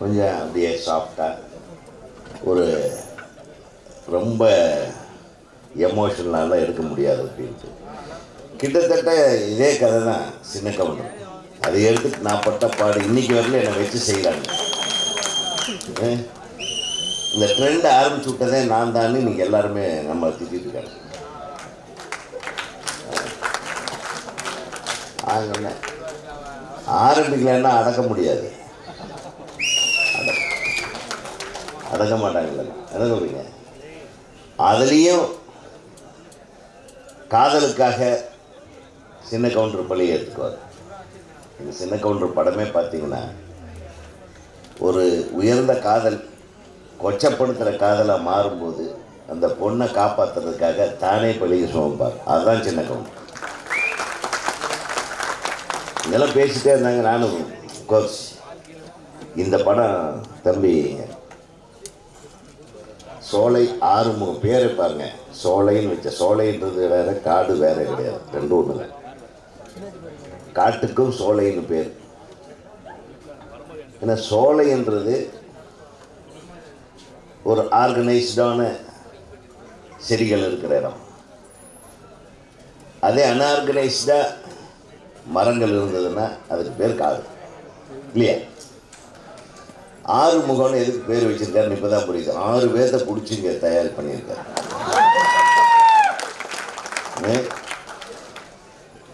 கொஞ்சம் அப்படியே சாஃப்டாக ஒரு ரொம்ப எமோஷனலாலாம் இருக்க முடியாது அப்படின்ட்டு கிட்டத்தட்ட இதே கதை தான் சின்ன கவுண்டர் அதை எடுத்து நான் பட்ட பாடு இன்றைக்கி வரல என்னை வச்சு செய்கிறாங்க இந்த ட்ரெண்ட் ஆரம்பிச்சு விட்டதே நான் தான் நீங்கள் எல்லாருமே நம்ம திட்டிட்டு இருக்காங்க ஆகல ஆரம்பிக்கலைன்னா அடக்க முடியாது அடக்க- அடக்க மாட்டாங்கல்ல என்ன சொல்கிறீங்க அதுலேயும் காதலுக்காக சின்ன கவுண்டர் பழி ஏற்றுக்குவார். இந்த சின்ன கவுண்டர் படமே பார்த்தீங்கன்னா ஒரு உயர்ந்த காதல் கொச்சப்படுத்துகிற காதலாக மாறும்போது அந்த பொண்ணை காப்பாற்றுறதுக்காக தானே பழிய சுமப்பார். அதுதான் சின்ன கவுண்டர் இதெல்லாம் பேசிட்டே இருந்தாங்க நானும். கோச் இந்த படம் தம்பி சோலை ஆறுமுகம் பேரை பாருங்க. சோலைன்னு வச்ச சோலைன்றது வேற காடு வேற கிடையாது. ரெண்டு ஒன்று காட்டுக்கும் சோலைன்னு பேர். ஏன்னா சோலைன்றது ஒரு ஆர்கனைஸ்டான செடிகள் இருக்கிற இடம். அதே அன்ஆர்கனைஸ்டாக மரங்கள் இருந்ததுன்னா அதுக்கு பேர் காடு. இல்லையா? ஆறு முகம்னு எதுக்கு பேர் வச்சிருக்காருன்னு இப்பதான் புரியுது. ஆறு பேர்த்த பிடிச்சி இங்கே தயார் பண்ணியிருக்காரு.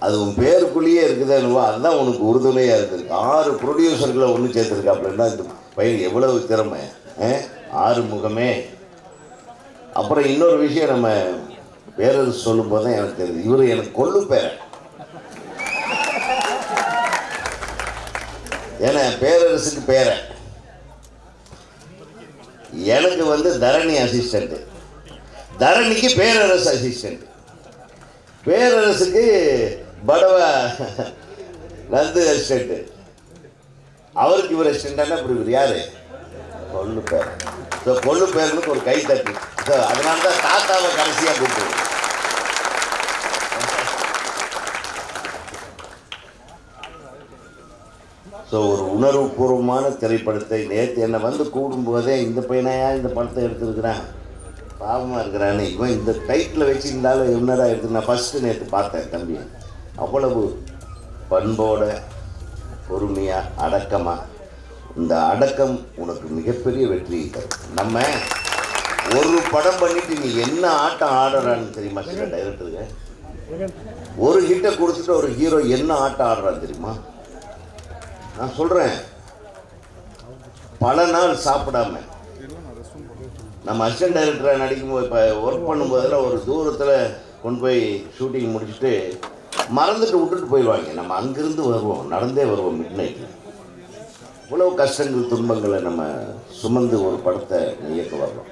அது உன் பேருக்குள்ளேயே இருக்குதா என்னவோ அதுதான் உனக்கு உறுதுணையாக இருந்திருக்கு. ஆறு ப்ரொடியூசர்களை ஒன்று சேர்த்துருக்காப்புலன்னா இந்த பையன் எவ்வளவு திறமை? ஆறு முகமே. அப்புறம் இன்னொரு விஷயம் நம்ம பேரரசு சொல்லும் போது தான் எனக்கு தெரியுது. இவர் எனக்கு கொள்ளு பேர ஏன்னா பேரரசுக்கு பேரை எனக்கு வந்து தரணி அசிஸ்டண்ட்டு தரணிக்கு பேரரசு அசிஸ்டண்ட் பேரரசுக்கு படவ நந்து அசிஸ்டண்ட்டு அவருக்கு இவர் அசிஸ்டண்டானா இப்படி இவர் யாரு? கொள்ளு பேர். ஸோ கொள்ளு பேருக்கு ஒரு கை தட்டு. ஸோ அதனால தான் தாத்தாவை கடைசியாக கூப்பிடுவோம். ஸோ ஒரு உணர்வுபூர்வமான திரைப்படத்தை நேற்று என்னை வந்து கூடும்போதே இந்த பையனையா இந்த படத்தை எடுத்துருக்கிறான்? பாவமாக இருக்கிறானே இவன் இந்த டைட்டில் வச்சுருந்தாலும் என்னடா எடுத்து நான் ஃபஸ்ட்டு நேற்று பார்த்தேன் தம்பி. அவ்வளவு பண்போட பொறுமையாக அடக்கமாக இந்த அடக்கம் உனக்கு மிகப்பெரிய வெற்றியை தரும். நம்ம ஒரு படம் பண்ணிட்டு நீ என்ன ஆட்டம் ஆடுறான்னு தெரியுமா சில டைரக்டருக்கு ஒரு ஹிட்டை கொடுத்துட்டு ஒரு ஹீரோ என்ன ஆட்டம் ஆடுறான்னு தெரியுமா? நான் சொல்கிறேன் பல நாள் சாப்பிடாம நம்ம அசிஸ்டன்ட் டைரக்டராக நடிக்கும்போது இப்போ ஒர்க் பண்ணும்போதெல்லாம் ஒரு தூரத்தில் கொண்டு போய் ஷூட்டிங் முடிச்சுட்டு மறந்துட்டு விட்டுட்டு போயிடுவாங்க. நம்ம அங்கேருந்து வருவோம் நடந்தே வருவோம் மிட் நைட்டில் இவ்வளோ கஷ்டங்கள் துன்பங்களை நம்ம சுமந்து ஒரு படத்தை இயக்க வர்றோம்.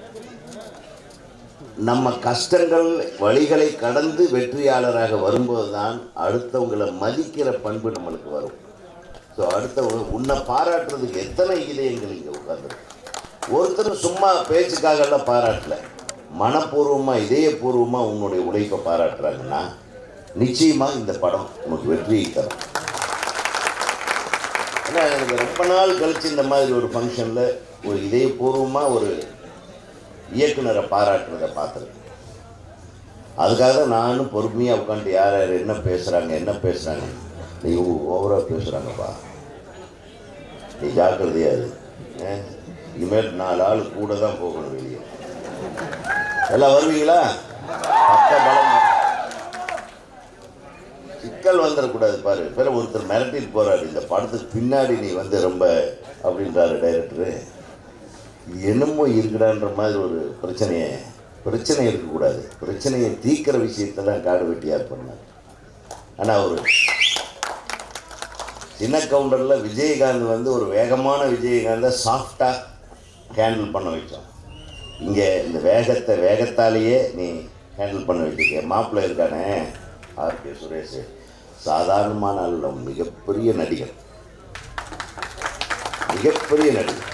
நம்ம கஷ்டங்கள் வழிகளை கடந்து வெற்றியாளராக வரும்போது தான் அடுத்தவங்களை மதிக்கிற பண்பு நம்மளுக்கு வரும். ஸோ அடுத்தவங்க உன்னை பாராட்டுறதுக்கு எத்தனை இதயங்கள் இங்கே உட்காந்துருக்கு ஒருத்தர் சும்மா பேச்சுக்காகலாம் பாராட்டல. மனப்பூர்வமாக இதயபூர்வமாக உன்னுடைய உழைப்பை பாராட்டுறாங்கன்னா நிச்சயமாக இந்த படம் உனக்கு வெற்றியை தரும். ஏன்னா எனக்கு ரொம்ப நாள் கழித்து இந்த மாதிரி ஒரு ஃபங்க்ஷனில் ஒரு இதயபூர்வமாக ஒரு இயக்குனரை பாராட்டுறதை பார்த்துருக்கேன். அதுக்காக தான் நானும் பொறுமையாக உட்காந்து யார் யார் என்ன பேசுகிறாங்க என்ன பேசுகிறாங்க நீ ஓவராக பேசுகிறாங்கப்பா நீ ஜாக்கிரதையா இரு. ஏ? இனிமேல் நாலு ஆள் கூட தான் போகணும் வெளியே. எல்லாம் வருவீங்களா? பக்க பலம். சிக்கல் வந்துடக்கூடாது பாரு. பேர ஒருத்தர் மிரட்டிட்டு போறாரு. இந்த படத்துக்கு பின்னாடி நீ வந்து ரொம்ப அப்படின்றாரு டைரக்டரு என்னமோ இருக்குடான்ற மாதிரி ஒரு பிரச்சனையை. பிரச்சனை இருக்கக்கூடாது. பிரச்சனையை தீர்க்கிற விஷயத்தை தான் காடு வெட்டியார் பண்ணார். ஆனால் ஒரு சின்ன கவுண்டரில் விஜயகாந்த் வந்து ஒரு வேகமான விஜயகாந்தை சாஃப்டாக ஹேண்டில் பண்ண வைக்கும். இங்கே இந்த வேகத்தை வேகத்தாலேயே நீ ஹேண்டில் பண்ண வச்சிருக்க மாப்பிள்ளை இருக்கானே? ஆர்கே சுரேஷ். சாதாரணமான அல்ல மிகப்பெரிய நடிகர் மிகப்பெரிய நடிகர்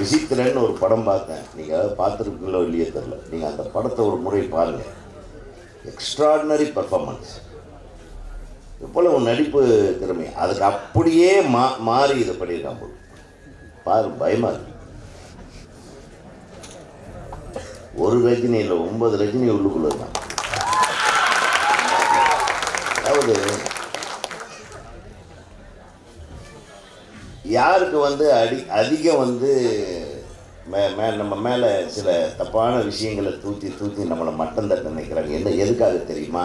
விசித்திரன்னு ஒரு படம் பார்த்தேன். நீங்கள் அதை பார்த்துருப்பீங்களோ இல்லையோ தெரில நீங்கள் அந்த படத்தை ஒரு முறை பாருங்கள் எக்ஸ்ட்ராடினரி பர்ஃபார்மன்ஸ் இவ்வளவு நடிப்பு திறமை? அதுக்கு அப்படியே மா மாறி இதை பண்ணியிருக்கான் போது பாரு பயமா இருக்கு. ஒரு ரஜினி இல்லை ஒன்பது ரஜினி உள்ளுக்குள்ள இருக்கான். அதாவது யாருக்கு வந்து அடி அதிகம் வந்து மே மே நம்ம மேலே சில தப்பான விஷயங்களை தூத்தி தூத்தி நம்மளை மட்டம் தட்ட நினைக்கிறாங்க. என்ன எதுக்காக தெரியுமா?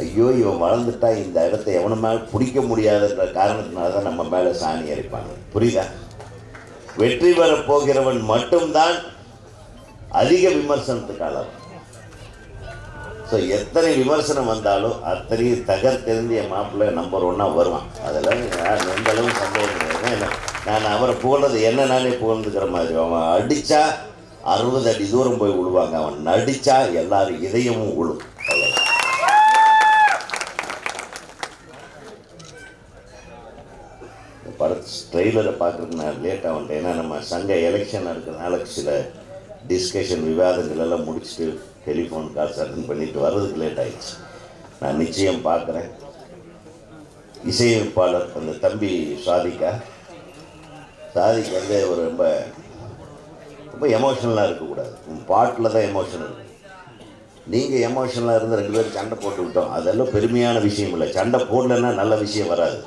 ஐயோ இவன் வளர்ந்துட்டா இந்த இடத்தை எவன மேலே பிடிக்க முடியாதுன்ற காரணத்தினால தான் நம்ம மேலே சாணி அரைப்பாங்க புரியுதா? வெற்றி பெறப் போகிறவன் மட்டும்தான் அதிக விமர்சனத்துக்கு அளவு ஸோ எத்தனை விமர்சனம் வந்தாலும் அத்தனையும் தகர்த்தெறிந்து என் மாப்பிள்ளை நம்பர் ஒன்னாக வருவான். அதெல்லாம் நான் எந்த அளவு சம்பவம் கிடையாது ஏன்னா, நான் அவரை புகழ்றது என்ன நானே புகழ்ந்துக்கிற மாதிரி. அவன் அடித்தா அறுபது அடி தூரம் போய் விழுவாங்க அவன் நடித்தா எல்லாரும் இதயமும் விழும் அவ்வளவுதான். இந்த படத்து ட்ரெய்லரை பார்க்குறதுக்கு நான் லேட்டாக வந்துட்டேன். ஏன்னா நம்ம சங்க எலெக்ஷன் இருக்கிறதுனால சில டிஸ்கஷன் விவாதங்கள் எல்லாம் முடிச்சுட்டு டெலிஃபோன் கால்ஸ் அட்டன் பண்ணிட்டு வர்றதுக்கு லேட் ஆயிடுச்சு. நான் நிச்சயம் பார்க்குறேன். இசையமைப்பாளர் அந்த தம்பி சாதிக்கா சாதிக்கு வந்து ஒரு ரொம்ப ரொம்ப எமோஷனலாக இருக்கக்கூடாது. பாட்டில் தான் எமோஷன் இருக்கு. நீங்கள் எமோஷனலாக இருந்து ரெண்டு பேரும் சண்டை போட்டு விட்டோம் அதெல்லாம் பெருமையான விஷயம் இல்லை. சண்டை போடலன்னா நல்ல விஷயம் வராது.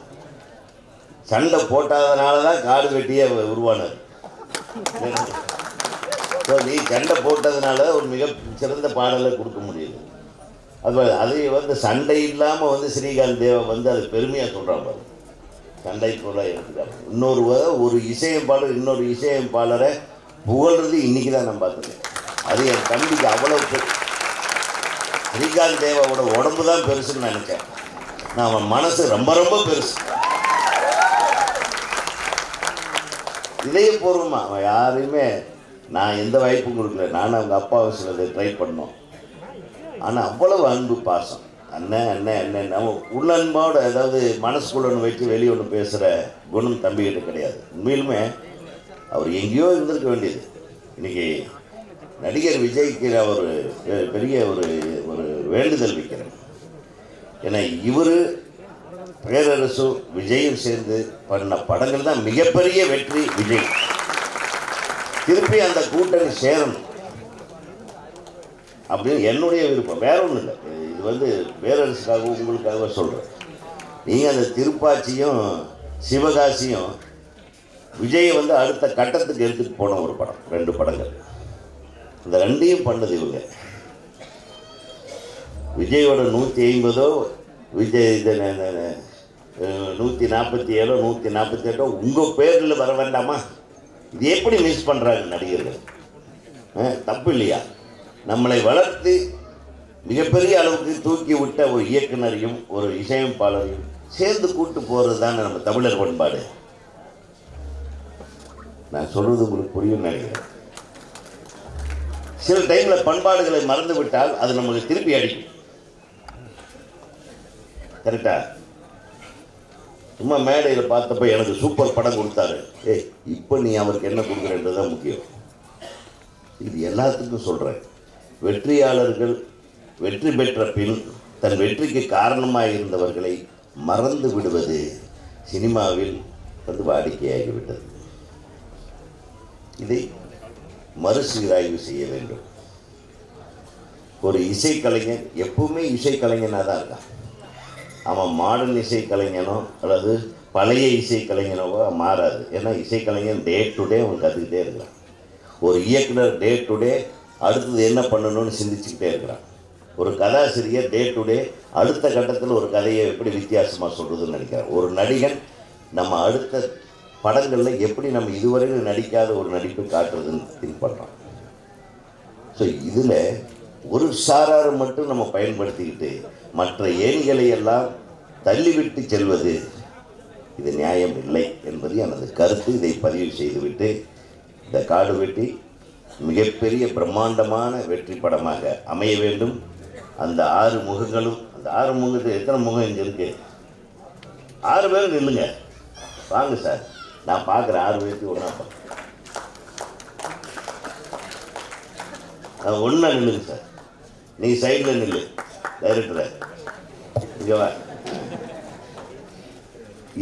சண்டை போட்டாதனால தான் காடு வெட்டியே உருவானது ஸோ நீ சண்டை போட்டதுனால ஒரு மிக சிறந்த பாடலை கொடுக்க முடியுது. அது அதை வந்து சண்டை இல்லாமல் வந்து ஸ்ரீகாந்த் தேவா வந்து அது பெருமையாக சொல்கிறான் பாரு. சண்டை பொருளாக எடுத்துக்காரு. இன்னொரு ஒரு இசையமைப்பாளர் இன்னொரு இசையமைப்பாளரை புகழ்றது இன்னைக்கு தான் நான் பார்த்துருக்கேன். அது என் தம்பிக்கு அவ்வளோ ஸ்ரீகாந்த் தேவாவோட உடம்பு தான் பெருசுன்னு நினச்சேன் நான் அவன் மனசு ரொம்ப ரொம்ப பெருசு. இதயபூர்வமாக அவன் யாரையுமே நான் எந்த வாய்ப்பும் கொடுக்கல. நானும் அவங்க அப்பாவை சிலதை ட்ரை பண்ணோம். ஆனால் அவ்வளவு அன்பு பாசம். அண்ணன் அண்ணன் அண்ணன் நம்ம உள்ளன்போட ஏதாவது மனசுக்குள்ள ஒன்று வச்சு வெளியே ஒன்று பேசுகிற குணம் தம்பிகிட்ட கிடையாது. உண்மையிலுமே அவர் எங்கேயோ இருந்திருக்க வேண்டியது. இன்னைக்கு நடிகர் விஜய்க்கு அவர் பெரிய ஒரு ஒரு வேண்டுதல் வைக்கிறேன் ஏன்னா இவர் பேரரசு விஜயும் சேர்ந்து பண்ண படங்கள் தான் மிகப்பெரிய வெற்றி விஜய். திருப்பி அந்த கூட்டணி சேரணும். அப்படின்னு என்னுடைய விருப்பம். வேற ஒன்றும் இல்லை. இது வந்து பேரரசுக்காக உங்களுக்காக சொல்கிறேன் நீங்கள் அந்த திருப்பாச்சியும் சிவகாசியும் விஜயை வந்து அடுத்த கட்டத்துக்கு எடுத்துகிட்டு போன ஒரு படம். ரெண்டு படங்கள். இந்த ரெண்டையும் பண்ணது இவங்க. விஜயோட நூற்றி ஐம்பதோ விஜய் இது நூற்றி நாற்பத்தி ஏழோ நூற்றி நாற்பத்தி எட்டோ உங்கள் பேரில் வர வேண்டாமா? இது எப்படி மிஸ் பண்ணுறாங்க நடிகர்கள்? தப்பு இல்லையா? நம்மளை வளர்த்து மிகப்பெரிய அளவுக்கு தூக்கி விட்ட ஒரு இயக்குனரையும் ஒரு இசையமைப்பாளரையும் சேர்ந்து கூட்டு போகிறது தானே நம்ம தமிழர் பண்பாடு. நான் சொல்கிறது உங்களுக்கு புரியும் நினைக்கிறேன். சில டைமில் பண்பாடுகளை மறந்து விட்டால் அது நம்மளுக்கு திருப்பி அடிக்கும். கரெக்டாக சும்மா மேடையில் பார்த்தப்ப எனக்கு சூப்பர் படம் கொடுத்தாரு. ஏ இப்போ நீ அவருக்கு என்ன கொடுக்குறன்றது தான் முக்கியம். இது எல்லாத்துக்கும் சொல்கிறேன் வெற்றியாளர்கள் வெற்றி பெற்ற பின் தன் வெற்றிக்கு காரணமாக இருந்தவர்களை மறந்து விடுவது சினிமாவில் வந்து வாடிக்கையாகிவிட்டது. இதை மறுசீராய்வு செய்ய வேண்டும். ஒரு இசைக்கலைஞன் எப்பவுமே இசைக்கலைஞனாக தான் இருக்கான். அவன் மாடர்ன் இசைக்கலைஞனோ அல்லது பழைய இசைக்கலைஞனவோ மாறாது. ஏன்னா இசைக்கலைஞன் டே டு டே அவன் கற்றுக்கிட்டே இருக்கிறான். ஒரு இயக்குனர் டே டு டே அடுத்தது என்ன பண்ணணும்னு சிந்திச்சுக்கிட்டே இருக்கிறான். ஒரு கதாசிரியர் டே டு டே அடுத்த கட்டத்தில் ஒரு கதையை எப்படி வித்தியாசமாக சொல்கிறதுன்னு நினைக்கிறேன். ஒரு நடிகன் நம்ம அடுத்த படங்களில் எப்படி நம்ம இதுவரையிலும் நடிக்காத ஒரு நடிப்பை காட்டுறதுன்னு திங்க் பண்ணுறோம் ஸோ இதில் ஒரு சாரார் மட்டும் நம்ம பயன்படுத்திக்கிட்டு மற்ற ஏணிகளை எல்லாம் தள்ளிவிட்டு செல்வது இது நியாயம் இல்லை என்பது எனது கருத்து. இதை பதிவு செய்துவிட்டு இந்த காடு வெட்டி மிகப்பெரிய பிரம்மாண்டமான வெற்றி படமாக அமைய வேண்டும். அந்த ஆறு முகங்களும் அந்த ஆறு முகத்தில் எத்தனை முகம் இங்கே இருக்கு? ஆறு பேரும் நில்லுங்க. வாங்க சார். நான் பார்க்குறேன் ஆறு பேருக்கு ஒன்றா ஒன்றா நில்லுங்க சார். நீ சைடில் நில்லு. டைரக்டரை இங்கே வா.